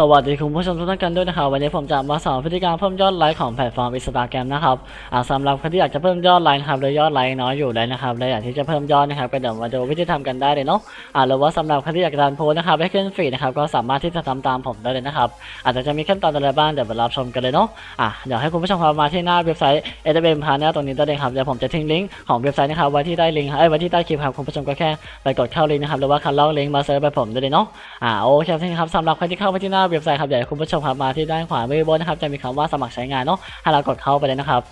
สวัสดีคุณผู้ชมทุกท่านกันด้วยนะครับวันนี้ผมจะมาสอนพฤติการเพิ่มยอดไลค์ของแพลตฟอร์มอินสตาแกรมนะครับอ่าสำหรับใคนที่อยากจะเพิ่มยอดไลค์นะครับโดยยอดไลค์น้อยอยู่เลยนะครับและอยากที่จะเพิ่มยอดนะครับก็เดี๋ยวมาดูวิธีทำกันได้เลยเนาะหรือว่าสำหรับใคนที่อยากจะดันโพสนะครับให้ขึ้นฟีดนะครับก็สามารถที่จะทำตามผมได้เลยนะครับอาจจะจะมีขั้นตอนอะไรบ้างเดี๋ยวมารับชมกันเลยเนาะอ่าเดี๋ยวให้คุณผู้ชมมาที่หน้าเว็บไซต์ a w m Partner ตรงนี้ได้เลยครับเดี๋ยวผมจะทิ้งลิงก์ของเว็บไซต์นะครับไว้ที่ใต้ลิงก์เอ้ไว้ที่ใต้คลิปครับคุณผู้ชมก็แค่ไปกดเข้าลิงก์นะครับหรือว่าคันลอกลิงก์มาเซิร์ชไปผมได้เลยเนาะอ่าโอเคครับสำหรับใครที่เข้าไปที่หน้าเว็บไซต์ครับเดี๋ยวคุณผู้ชมครับมาที่ด้านขวามือบนนะครับจะมีคำว่าสมัครใช้งานเนาะให้เรากดเข้าไปเลยนะครับ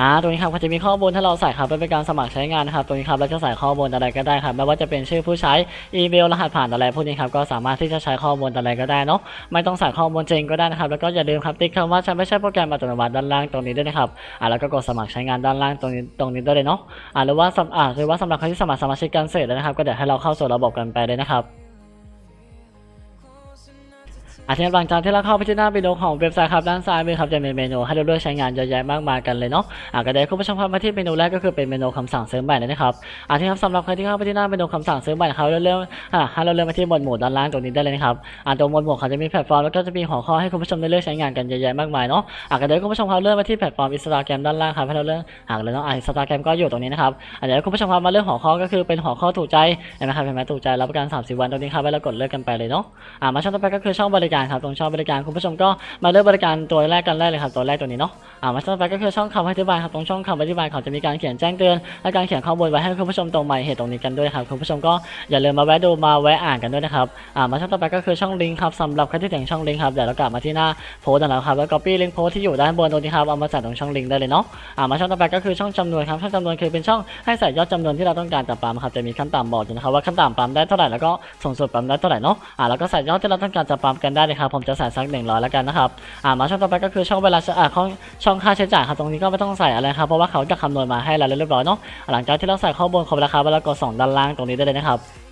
อ่าตรงนี้ครับก็จะมีข้อมูลถ้าเราใส่ครับเป็นการสมัครใช้งานนะครับตรงนี้ครับเราจะใส่ข้อมูลอะไรก็ได้ครับไม่ว่าจะเป็นชื่อผู้ใช้อีเมลรหัสผ่านอะไรพวกนี้ครับก็สามารถที่จะใช้ข้อมูลอะไรก็ได้เนาะไม่ต้องใส่ข้อมูลจริงก็ได้นะครับแล้วก็อย่าลืมครับติ๊กคำว่าฉันไม่ใช่โปรแกรมอัตโนมัติด้านล่างตรงนี้ด้วยนะครับอ่าแล้วก็กดสมัครใช้งานด้านล่างตรงนี้ตรงนี้ได้เลยเนาะอ่าหรือว่าสำอ่าหรือว่าสำหรับใครที่สมัครสมาชิกกันเสร็จแล้วนะครับ ก็เดี๋ยวให้เราเข้าสู่ระบบกันไปเลยนะครับ อาทิตย์หลังจากที่เราเข้าไปที่หน้าวิดีโอของเว็บไซต์ครับด้านซ้ายมือครับจะมีเมนูให้เราเลือกใช้งานเยอะแยะมากมายกันเลยเนาะอะก็เดี๋ยวคุณผู้ชมครับมาที่เมนูแรกก็คือเป็นเมนูคำสั่งเสริมใหม่นะครับอาทิตย์ครับสำหรับใครที่เข้าไปที่หน้าเมนูคำสั่งเสริมใหม่นะครับเราเลือกอะให้เราเลือกมาที่หมวดหมู่ด้านล่างตรงนี้ได้เลยนะครับอะตรงหมวดหมู่เขาจะมีแพลตฟอร์มแล้วก็จะมีหัวข้อให้คุณผู้ชมได้เลือกใช้งานกันเยอะแยะมากมายเนาะอะก็เดี๋ยวคุณผู้ชมครับเลือกมาที่แพลตฟอร์มอินสตาแกรมด้านล่างครับให้เราเลือกหากเลยเนาะอินสตาแกรมก็อยู่ตรงนี้นะครับอะเดี๋ยวคุณผู้ชมครับมาเลือกหัวข้อก็คือเป็นหัวข้อถูกใจนไหมครับเห็นไหมถูกใจรับประกัน 30 วันตรงนี้ครับให้เรากดเลือกกันไปเลยเนาะอะมาช่องต่อไปก็คือช่องบริการครับตรงช่องบริการคุณผู้ชมก็มาเลือกบริการตัวแรกกันได้เลยครับตัวแรกตัวนี้เนาะอ่ามาสเต่อไปก็คือช่องคำอธิบายครับตรงช่องคำอธิบายเขาจะมีการเขียนแจ้งเตือนและการเขียนข้อมูลไว้ให้คุณผู้ชมตรงหมายเหตุตรงนี้กันด้วยครับคุณผู้ชมก็อย่าลืมมาแวะดูมาแวะอ่านกันด้วยนะครับอ่ามาช่องต่อไปก็คือช่องลิงก์ครับสำหรับใครที่ถึงช่องลิงก์ครับเดี๋ยวเรากลับมาที่หน้าโพสต์แล้วครับ แล้ว copy ลิงก์โพสต์ที่อยู่ด้านบนตรงนี้ครับเอามาใส่ตรงช่องลิงก์ได้เลยเนาะอ่ามาช่องต่อไปก็คือช่องจำนวนครับช่องจำนวนคือเป็นช่องให้ใส่ยอดจำนวนที่เราต้องการจะปั๊มครับจะมีขั้นต่ำบอกอยู่นะครับว่าขั้นต่ำปั๊มได้เท่าไหร่แล้วก็สูงสุดปั๊มได้เท่าไหร่เนาะอ่าแล้วก็ใส่ยอดที่เราต้องการจะปั๊มกันได้เลยครับผมจะใส่สักหนึ่งร้อยแล้วกันนะครับอ่ามาช่องต่อไปก็คือช่องเวลาอ่าช่องช่องค่าใช้จ่ายครับตรงนี้ก็ไม่ต้องใส่อะไรครับเพราะว่าเขาจะคำนวณมาให้เราเรียบร้อยเนาะหลังจากที่เราใส่ข้อมูลครบแล้วครับเรากดส่งด้านล่างตรงนี้ได้เลยนะครับ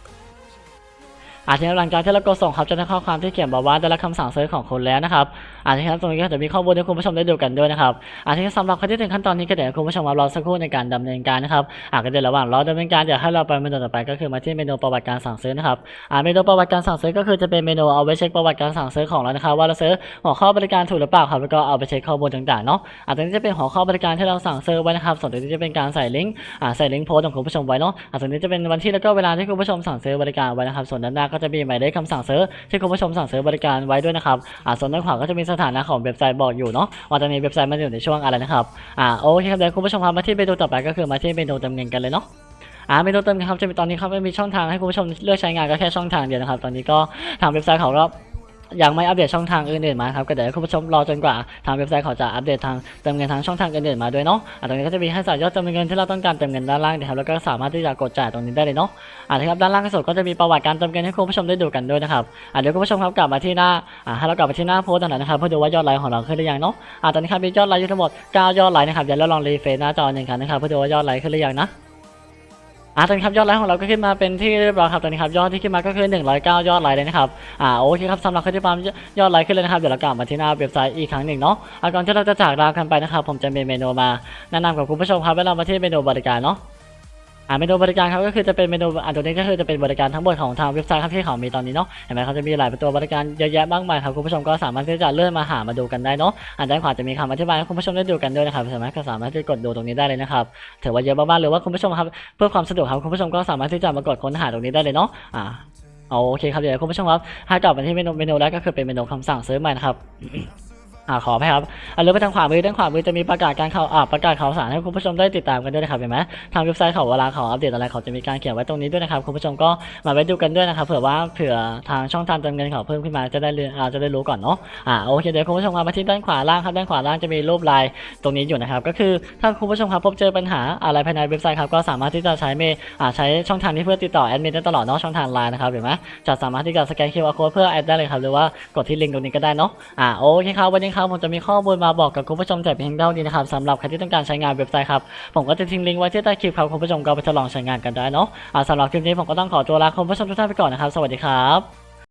อาทีนี้หลังจากที่เรากดส่งครับจะได้ข้อความที่เขียนบอกว่าได้รับคำสั่งเซื้อของคุณแล้วนะครับอาทีนี้ตรงนี้ก็จะมีข้อมูลให้คุณผู้ชมได้ดูกันด้วยนะครับอาทีนี้สำหรับใครที่ถึงขั้นตอนนี้ก็เดี๋ยวคุณผู้ชมมารอสักครู่ในการดำเนินการนะครับอาก็เดี๋ยวระหว่างรอดำเนินการเดี๋ยวให้เราไปเมนูต่อไปก็คือมาที่เมนูประวัติการสั่งซื้อนะครับอ่าเมนูประวัติการสั่งซื้อก็คือจะเป็นเมนูเอาไว้เช็คประวัติการสั่งซื้อของเรานะครับว่าเราซื้อหัวข้อบริการถูกหรือเปล่าครับแล้วก็เอาไปเช็คข้อมูลต่างๆเนาะอาตรงนี้จะเป็นหัวข้อบริการที่เราสั่งซื้อไว้นะครับส่วนตรงนี้จะเป็นการใส่ลิงก์อ่าใส่ลิงก์โพสต์ของคุณผู้ชมไว้เนาะอ่าตรงนี้จะเป็นวันที่แล้วก็เวลาที่คุณผู้ชมสั่งซื้อบริการไว้นะครับส่วนด้านหน้าก็จะมีหมายเลขคำสั่งซื้อที่คุณผู้ชมสั่งซื้อบริการไว้ด้วยนะครับอ่าส่วนด้านขวาก็จะมีสถานะของเว็บไซต์บอกอยู่เนาะว่าตอนนี้เว็บไซต์มันอยู่ในช่วงอะไรนะครับอ่าโอเคครับเดี๋ยวคุณผู้ชมครับมาที่เมนูต่อไปก็คือมาที่เมนูเติมเงินกันเลยเนาะอ่าเมนูเติมเงินครับจะมีตอนนี้เขาไม่มีช่องทางให้คุณผู้ชมเลือกใช้งานก็แค่ช่องทางเดียวนะครับ ตอนนี้ก็ทางเว็บไซต์เขาก็ ยังไม่อัปเดตช่องทางอื่นๆมาครับก็เดี๋ยวให้คุณผู้ชมรอจนกว่าทางเว็บไซต์เขาจะอัปเดตทางเติมเงินทางช่องทางอื่นๆมาด้วยเนาะอ่าตรงนี้ก็จะมีให้ส่ยอดจำนวนเงินที่เราต้องการเติมเงินด้านล่างนะครับแล้วก็สามารถที่จะกดจ่ายตรงนี้ได้เลยเนาะอ่านะครับด้านล่างสุดก็จะมีประวัติการเติมเงินให้คุณผู้ชมได้ดูกันด้วยนะครับอ่าเดี๋ยวคุณผู้ชมครับกลับมาที่หน้าอ่าให้เรากลับมาที่หน้าโพสต์ต่างๆนะครับเพื่อดูว่ายอดไลค์ของเราขึ้นหรือยังเนาะอ่าตอนนี้ครับมียอดไลค์อยู่ทั้งหมด9ยอดไลค์นะครับเดี๋ยวเราลองรีเฟรชหน้าจอหนึ่งครั้งนะครับเพื่อดูว่ายอดไลค์ขึ้นหรือยังนะ อ่าตอนนี้ครับยอดไลค์ของเราก็ขึ้นมาเป็นที่เรียบร้อยครับตอนนี้ครับยอดที่ขึ้นมาก็คือ109 ยอดไลค์เลยนะครับอ่าโอเคครับสำหรับใครที่ปั๊มยอดไลค์ขึ้นเลยนะครับเดี๋ยวเรากลับมาที่หน้าเว็บไซต์อีกครั้งหนึ่งเนาะก่อนที่เราจะจากลากันไปนะครับผมจะมีเมนูมาแนะนำกับคุณผู้ชมครับเวลามาที่เมนูบริการเนาะ อ่าเมนูบริการครับก็คือจะเป็นเมนูอันตัวนี้ก็คือจะเป็นบริการทั้งหมดของทางเว็บไซต์ครับที่เขามีตอนนี้เนาะเห็นไหมเขาจะมีหลายตัวบริการเยอะแยะมากมายครับคุณผู้ชมก็สามารถที่จะเลื่อนมาหามาดูกันได้เนาะอันด้านขวาจะมีคำอธิบายให้คุณผู้ชมได้ดูกันด้วยนะครับสามารถก็สามารถที่กดดูตรงนี้ได้เลยนะครับถือว่าเยอะมากๆหรือว่าคุณผู้ชมครับเพื่อความสะดวกครับคุณผู้ชมก็สามารถที่จะมากดค้นหาตรงนี้ได้เลยเนาะอ่าโอเคครับเดี๋ยวคุณผู้ชมครับให้กลับมาที่เมนูเมนูแรกก็คือเป็นเมนูคำสั่งซื้อใหม่นะครับ อ่าขอไปครับอ่าเลือกไปทางขวามือด้านขวามือจะมีประกาศการข่าวอ่าประกาศข่าวสารให้คุณผู้ชมได้ติดตามกันด้วยนะครับเห็นไหมทางเว็บไซต์เขาเวลาเขาอัปเดตอะไรเขาจะมีการเขียนไว้ตรงนี้ด้วยนะครับคุณผู้ชมก็มาไว้ดูกันด้วยนะครับเผื่อว่าเผื่อทางช่องทางเติมเงินเขาเพิ่มขึ้นมาจะได้เรียนอ่าจะได้รู้ก่อนเนาะอ่าโอเคเดี๋ยวคุณผู้ชมมาที่ด้านขวาล่างครับด้านขวาล่างจะมีรูปลายตรงนี้อยู่นะครับก็คือถ้าคุณผู้ชมครับพบเจอปัญหาอะไรภายในเว็บไซต์ครับก็สามารถที่จะใช้เมอ่าใช้ช่องทางนี้เพื่อติดต่อแอดมินได้ตลอดเนาะช่องทางไลน์นะครับเห็นไหมจะสามารถที่จะสแกน QR code เพื่อแอดได้เลยครับหรือว่ากดที่ลิงก์ตรงนี้ก็ได้เนาะอ่าโอเคครับวันนี้ครับผมจะมีข้อมูลมาบอกกับคุณผู้ชมแต่เพียงเท่านี้นะครับสำหรับใครที่ต้องการใช้งานเว็บไซต์ครับผมก็จะทิ้งลิงก์ไว้ที่ใต้คลิปครับคุณผู้ชมก็ไปทดลองใช้งานกันได้เนาะสำหรับคลิปนี้ผมก็ต้องขอตัวลาคุณผู้ชมทุกท่านไปก่อนนะครับ สวัสดีครับ